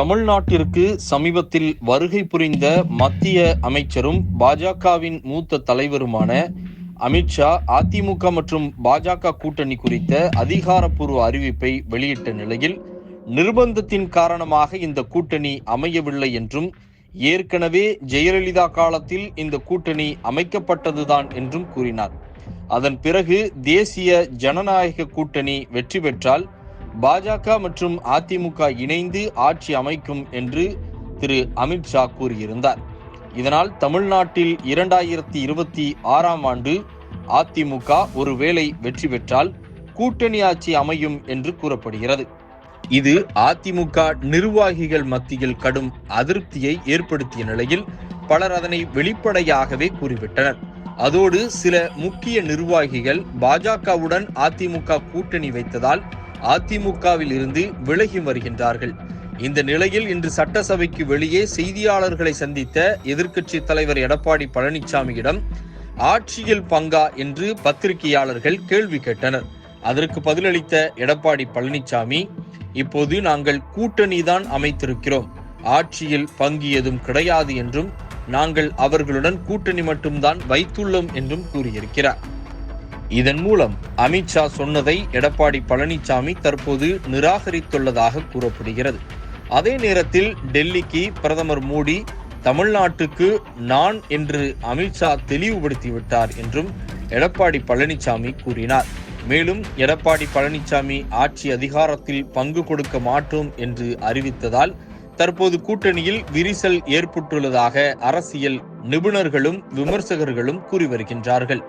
தமிழ்நாட்டிற்கு சமீபத்தில் வருகை புரிந்த மத்திய அமைச்சரும் பாஜகவின் மூத்த தலைவருமான அமித்ஷா அதிமுக மற்றும் பாஜக கூட்டணி குறித்த அதிகாரப்பூர்வ அறிவிப்பை வெளியிட்ட நிலையில் நிர்பந்தத்தின் காரணமாக இந்த கூட்டணி அமையவில்லை என்றும் ஏற்கனவே ஜெயலலிதா காலத்தில் இந்த கூட்டணி அமைக்கப்பட்டதுதான் என்றும் கூறினார். அதன் பிறகு தேசிய ஜனநாயக கூட்டணி வெற்றி பெற்றால் பாஜக மற்றும் அதிமுக இணைந்து ஆட்சி அமைக்கும் என்று திரு அமித்ஷா கூறியிருந்தார். இதனால் தமிழ்நாட்டில் இரண்டாயிரத்தி இருபத்தி ஆறாம் ஆண்டு அதிமுக ஒருவேளை வெற்றி பெற்றால் கூட்டணி ஆட்சி அமையும் என்று கூறப்படுகிறது. இது அதிமுக நிர்வாகிகள் மத்தியில் கடும் அதிருப்தியை ஏற்படுத்திய நிலையில் பலர் அதனை வெளிப்படையாகவே கூறிவிட்டனர். அதோடு சில முக்கிய நிர்வாகிகள் பாஜகவுடன் அதிமுக கூட்டணி வைத்ததால் அதிமுகவில் இருந்து விலகி வருகின்றார்கள். இந்த நிலையில் இன்று சட்டசபைக்கு வெளியே செய்தியாளர்களை சந்தித்த எதிர்க்கட்சி தலைவர் எடப்பாடி பழனிசாமியிடம் ஆட்சியில் பங்கா என்று பத்திரிகையாளர்கள் கேள்வி கேட்டனர். அதற்கு பதிலளித்த எடப்பாடி பழனிசாமி இப்போது நாங்கள் கூட்டணிதான் அமைத்திருக்கிறோம். ஆட்சியில் பங்கு எதுவும் கிடையாது என்றும் நாங்கள் அவர்களுடன் கூட்டணி மட்டும்தான் வைத்துள்ளோம் என்றும் கூறியிருக்கிறார். இதன் மூலம் அமித்ஷா சொன்னதை எடப்பாடி பழனிசாமி தற்போது நிராகரித்துள்ளதாக கூறப்படுகிறது. அதே நேரத்தில் டெல்லிக்கு பிரதமர் மோடி தமிழ்நாட்டுக்கு நான் என்று அமித்ஷா தெளிவுபடுத்திவிட்டார் என்றும் எடப்பாடி பழனிசாமி கூறினார். மேலும் எடப்பாடி பழனிசாமி ஆட்சி அதிகாரத்தில் பங்கு கொடுக்க மாட்டோம் என்று அறிவித்ததால் தற்போது கூட்டணியில் விரிசல் ஏற்பட்டுள்ளதாக அரசியல் நிபுணர்களும் விமர்சகர்களும் கூறி வருகின்றார்கள்.